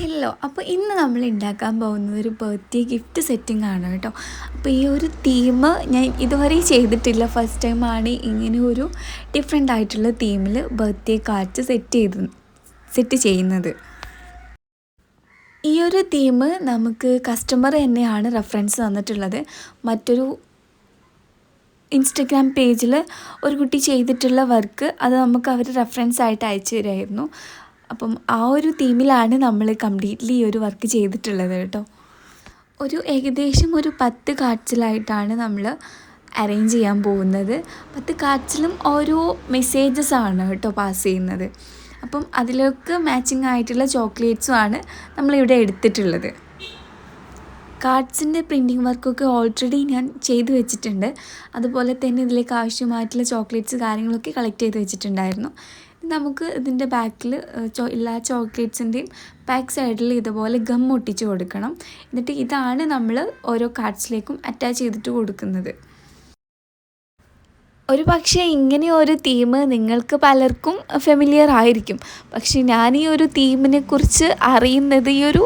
Hello അപ്പോൾ ഇന്ന് നമ്മൾ ഉണ്ടാക്കാൻ പോകുന്നത് ഒരു ബർത്ത്ഡേ ഗിഫ്റ്റ് സെറ്റിംഗ് ആണ് കേട്ടോ. അപ്പോൾ ഈ ഒരു തീം ഞാൻ ഇതുവരെ ചെയ്തിട്ടില്ല. ഫസ്റ്റ് ടൈമാണ് ഇങ്ങനെ ഒരു ഡിഫറെന്റ് ആയിട്ടുള്ള തീമിൽ ബർത്ത്ഡേ കാർഡ്സ് സെറ്റ് ചെയ്ത് സെറ്റ് ചെയ്യുന്നത്. ഈ ഒരു തീം നമുക്ക് കസ്റ്റമർ തന്നെയാണ് റെഫറൻസ് തന്നിട്ടുള്ളത്. മറ്റൊരു ഇൻസ്റ്റഗ്രാം പേജിൽ ഒരു കുട്ടി ചെയ്തിട്ടുള്ള വർക്ക് അത് നമുക്ക് അവർ റെഫറൻസ് ആയിട്ട് അയച്ചു തരുമായിരുന്നു അപ്പം ആ ഒരു തീമിലാണ് നമ്മൾ കംപ്ലീറ്റ്ലി ഈ ഒരു വർക്ക് ചെയ്തിട്ടുള്ളത് കേട്ടോ. ഒരു ഏകദേശം ഒരു പത്ത് കാർഡ്സിലായിട്ടാണ് നമ്മൾ അറേഞ്ച് ചെയ്യാൻ പോകുന്നത്. പത്ത് കാർഡ്സിലും ഓരോ മെസ്സേജസ് ആണ് കേട്ടോ പാസ് ചെയ്യുന്നത്. അപ്പം അതിലേക്ക് മാച്ചിങ് ആയിട്ടുള്ള ചോക്ലേറ്റ്സും ആണ് നമ്മളിവിടെ എടുത്തിട്ടുള്ളത്. കാർഡ്സിന്റെ പ്രിന്റിങ് വർക്കൊക്കെ ഓൾറെഡി ഞാൻ ചെയ്തു വെച്ചിട്ടുണ്ട്. അതുപോലെ തന്നെ ഇതിലേക്ക് ആവശ്യമായിട്ടുള്ള ചോക്ലേറ്റ്സ് കാര്യങ്ങളൊക്കെ കളക്ട് ചെയ്ത് വെച്ചിട്ടുണ്ടായിരുന്നു. നമുക്ക് ഇതിന്റെ ബാക്കിൽ എല്ലാ ചോക്ലേറ്റ്സിന്റെയും ബാക്ക് സൈഡിൽ ഇതുപോലെ ഗം ഒട്ടിച്ച് കൊടുക്കണം. എന്നിട്ട് ഇതാണ് നമ്മൾ ഓരോ കാർഡ്സിലേക്കും അറ്റാച്ച് ചെയ്തിട്ട് കൊടുക്കുന്നത്. ഒരു പക്ഷേ ഇങ്ങനെ ഒരു തീം നിങ്ങൾക്ക് പലർക്കും ഫെമിലിയർ ആയിരിക്കും. പക്ഷേ ഞാൻ ഈ ഒരു തീമിനെ കുറിച്ച് അറിയുന്നത് ഈ ഒരു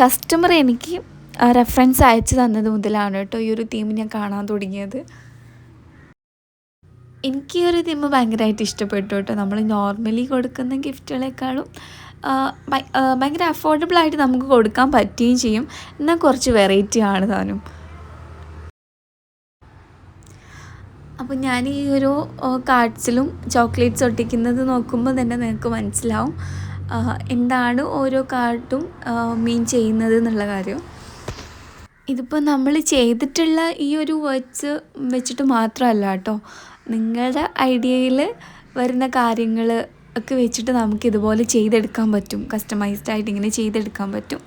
കസ്റ്റമർ എനിക്ക് റെഫറൻസ് അയച്ചു തന്നത് മുതലാണ് കേട്ടോ ഈ ഒരു തീം ഞാൻ കാണാൻ തുടങ്ങിയത്. എനിക്ക് ഈ ഒരു തിമ്മ ഭയങ്കരമായിട്ട് ഇഷ്ടപ്പെട്ടു കേട്ടോ. നമ്മൾ നോർമലി കൊടുക്കുന്ന ഗിഫ്റ്റുകളെക്കാളും ഭയങ്കര അഫോർഡബിളായിട്ട് നമുക്ക് കൊടുക്കാൻ പറ്റുകയും ചെയ്യും. എന്നാൽ കുറച്ച് വെറൈറ്റി ആണ് താനും. അപ്പോൾ ഞാൻ ഈ ഒരു കാർഡ്സിലും ചോക്ലേറ്റ്സ് ഒട്ടിക്കുന്നത് നോക്കുമ്പോൾ തന്നെ നിങ്ങൾക്ക് മനസ്സിലാവും എന്താണ് ഓരോ കാർഡും മീൻ ചെയ്യുന്നത് എന്നുള്ള കാര്യം. ഇതിപ്പോൾ നമ്മൾ ചെയ്തിട്ടുള്ള ഈ ഒരു വേർഡ്സ് വെച്ചിട്ട് മാത്രമല്ല കേട്ടോ. നിങ്ങളുടെ ഐഡിയയിൽ വരുന്ന കാര്യങ്ങൾ ഒക്കെ വെച്ചിട്ട് നമുക്ക് ഇതുപോലെ ചെയ്തെടുക്കാൻ പറ്റും. കസ്റ്റമൈസ്ഡ് ആയിട്ട് ഇങ്ങനെ ചെയ്തെടുക്കാൻ പറ്റും.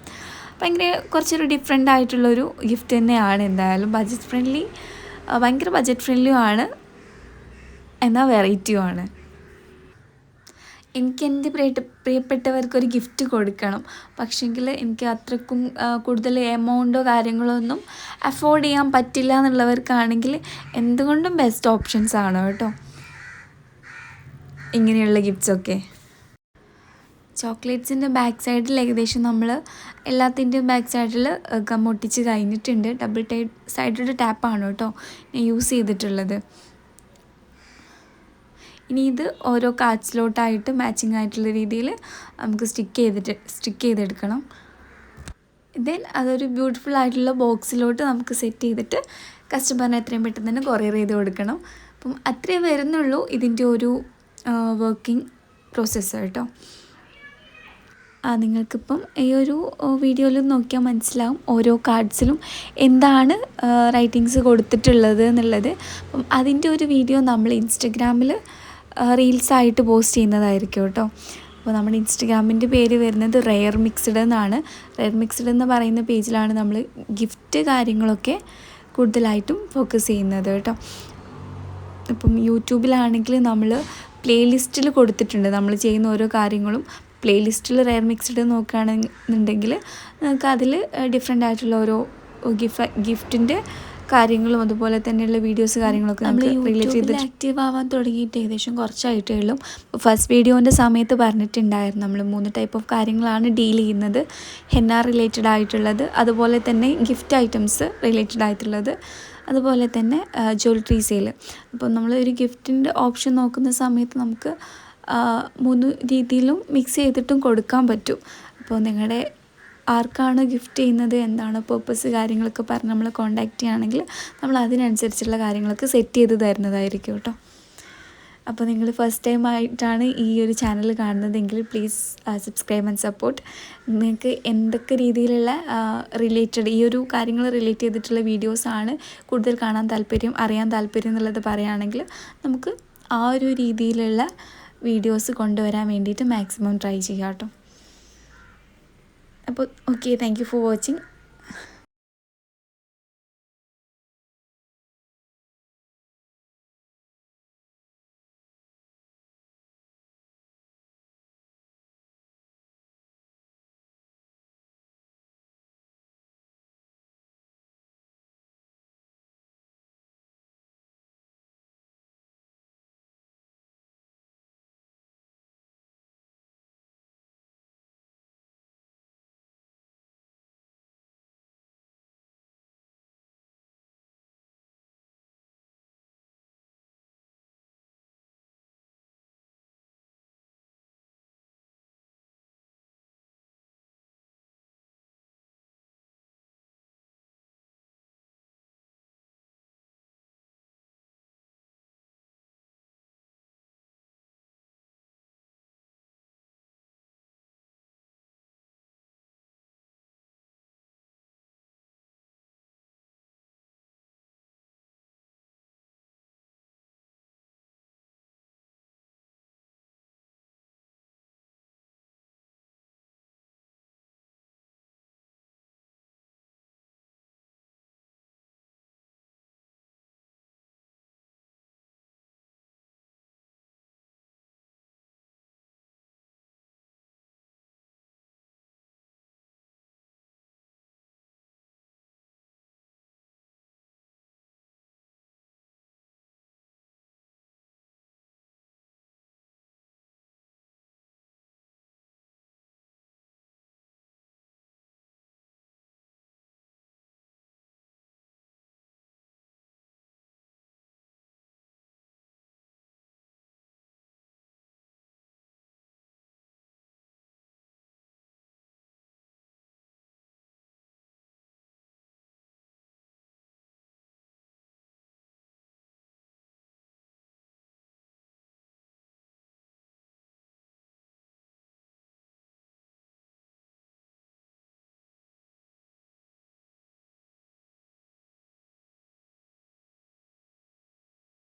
ഭയങ്കര കുറച്ചൊരു ഡിഫറെന്റ് ആയിട്ടുള്ളൊരു ഗിഫ്റ്റ് തന്നെയാണ് എന്തായാലും ബഡ്ജറ്റ് ഫ്രണ്ട്ലി ഭയങ്കര ബഡ്ജറ്റ് ഫ്രണ്ട്ലിയും ആണ് എന്നാൽ വെറൈറ്റിയും ആണ് എനിക്ക് എന്റെ പ്രിയ പ്രിയപ്പെട്ടവർക്കൊരു ഗിഫ്റ്റ് കൊടുക്കണം. പക്ഷേങ്കിൽ എനിക്ക് അത്രക്കും കൂടുതൽ എമൗണ്ടോ കാര്യങ്ങളോ ഒന്നും അഫോർഡ് ചെയ്യാൻ പറ്റില്ല എന്നുള്ളവർക്കാണെങ്കിൽ എന്തുകൊണ്ടും ബെസ്റ്റ് ഓപ്ഷൻസ് ആണ് കേട്ടോ. ഇങ്ങനെയുള്ള ഗിഫ്റ്റ്സൊക്കെ ചോക്ലേറ്റ്സിന്റെ ബാക്ക് സൈഡിൽ ഏകദേശം നമ്മൾ എല്ലാത്തിന്റെയും ബാക്ക് സൈഡിൽ ഗം ഒട്ടിച്ച് കഴിഞ്ഞിട്ടുണ്ട്. ഡബിൾ ടൈ സൈഡിൽ ടാപ്പാണ് കേട്ടോ യൂസ് ചെയ്തിട്ടുള്ളത്. ഇനി ഇത് ഓരോ കാർഡ്സിലോട്ടായിട്ട് മാച്ചിങ് ആയിട്ടുള്ള രീതിയിൽ നമുക്ക് സ്റ്റിക്ക് ചെയ്തിട്ട് സ്റ്റിക്ക് ചെയ്തെടുക്കണം. ദെൻ അതൊരു ബ്യൂട്ടിഫുൾ ആയിട്ടുള്ള ബോക്സിലോട്ട് നമുക്ക് സെറ്റ് ചെയ്തിട്ട് കസ്റ്റമറിന് എത്രയും പെട്ടെന്ന് തന്നെ കൊറിയർ ചെയ്ത് കൊടുക്കണം. അപ്പം അത്രേ വരുന്നുള്ളൂ ഇതിന്റെ ഒരു വർക്കിംഗ് പ്രോസസ്സ് കേട്ടോ. ആ നിങ്ങൾക്കിപ്പം ഈ ഒരു വീഡിയോയിൽ നോക്കിയാൽ മനസ്സിലാവും ഓരോ കാർഡ്സിലും എന്താണ് റൈറ്റിങ്സ് കൊടുത്തിട്ടുള്ളത് എന്നുള്ളത്. അപ്പം അതിന്റെ ഒരു വീഡിയോ നമ്മൾ ഇൻസ്റ്റഗ്രാമിൽ റീൽസായിട്ട് പോസ്റ്റ് ചെയ്യുന്നതായിരിക്കും കേട്ടോ. അപ്പോൾ നമ്മുടെ ഇൻസ്റ്റഗ്രാമിന്റെ പേര് വരുന്നത് റെയർ മിക്സ്ഡ് എന്നാണ്. റെയർ മിക്സ്ഡ് എന്ന് പറയുന്ന പേജിലാണ് നമ്മൾ ഗിഫ്റ്റ് കാര്യങ്ങളൊക്കെ കൂടുതലായിട്ടും ഫോക്കസ് ചെയ്യുന്നത് കേട്ടോ. ഇപ്പം യൂട്യൂബിലാണെങ്കിൽ നമ്മൾ പ്ലേലിസ്റ്റിൽ കൊടുത്തിട്ടുണ്ട്. നമ്മൾ ചെയ്യുന്ന ഓരോ കാര്യങ്ങളും പ്ലേലിസ്റ്റിൽ റെയർ മിക്സ്ഡ് നോക്കുകയാണെന്നുണ്ടെങ്കിൽ നിങ്ങൾക്ക് അതിൽ ഡിഫറെന്റ് ആയിട്ടുള്ള ഓരോ ഗിഫ്റ്റ് ഗിഫ്റ്റിന്റെ കാര്യങ്ങളും അതുപോലെ തന്നെയുള്ള വീഡിയോസ് കാര്യങ്ങളൊക്കെ നമ്മൾ റിലേറ്റ് ചെയ്ത് ആക്റ്റീവ് ആവാൻ തുടങ്ങിയിട്ട് ഏകദേശം കുറച്ചായിട്ടേ ഉള്ളൂ. ഫസ്റ്റ് വീഡിയോന്റെ സമയത്ത് പറഞ്ഞിട്ടുണ്ടായിരുന്നു നമ്മൾ മൂന്ന് ടൈപ്പ് ഓഫ് കാര്യങ്ങളാണ് ഡീൽ ചെയ്യുന്നത്. ഹെന്ന റിലേറ്റഡ് ആയിട്ടുള്ളത് അതുപോലെ തന്നെ ഗിഫ്റ്റ് ഐറ്റംസ് റിലേറ്റഡ് ആയിട്ടുള്ളത് അതുപോലെ തന്നെ ജ്വല്ലറി സെയിൽ അപ്പോൾ നമ്മൾ ഒരു ഗിഫ്റ്റിന്റെ ഓപ്ഷൻ നോക്കുന്ന സമയത്ത് നമുക്ക് മൂന്ന് രീതിയിലും മിക്സ് ചെയ്തിട്ടും കൊടുക്കാൻ പറ്റും. അപ്പോൾ നിങ്ങളുടെ ആർക്കാണ് ഗിഫ്റ്റ് ചെയ്യുന്നത് എന്താണ് പേർപ്പസ് കാര്യങ്ങളൊക്കെ പറഞ്ഞ് നമ്മൾ കോണ്ടാക്ട് ചെയ്യുകയാണെങ്കിൽ നമ്മൾ അതിനനുസരിച്ചുള്ള കാര്യങ്ങളൊക്കെ സെറ്റ് ചെയ്ത് തരുന്നതായിരിക്കും കേട്ടോ. അപ്പോൾ നിങ്ങൾ ഫസ്റ്റ് ടൈം ആയിട്ടാണ് ഈ ഒരു ചാനൽ കാണുന്നതെങ്കിൽ പ്ലീസ് സബ്സ്ക്രൈബ് ആൻഡ് സപ്പോർട്ട് നിങ്ങൾക്ക് എന്തൊക്കെ രീതിയിലുള്ള റിലേറ്റഡ് ഈ ഒരു കാര്യങ്ങൾ റിലേറ്റ് ചെയ്തിട്ടുള്ള വീഡിയോസാണ് കൂടുതൽ കാണാൻ താല്പര്യം അറിയാൻ താല്പര്യം എന്നുള്ളത് പറയുകയാണെങ്കിൽ നമുക്ക് ആ ഒരു രീതിയിലുള്ള വീഡിയോസ് കൊണ്ടുവരാൻ വേണ്ടിയിട്ട് മാക്സിമം ട്രൈ ചെയ്യാം കേട്ടോ. അപ്പോൾ okay thank you for watching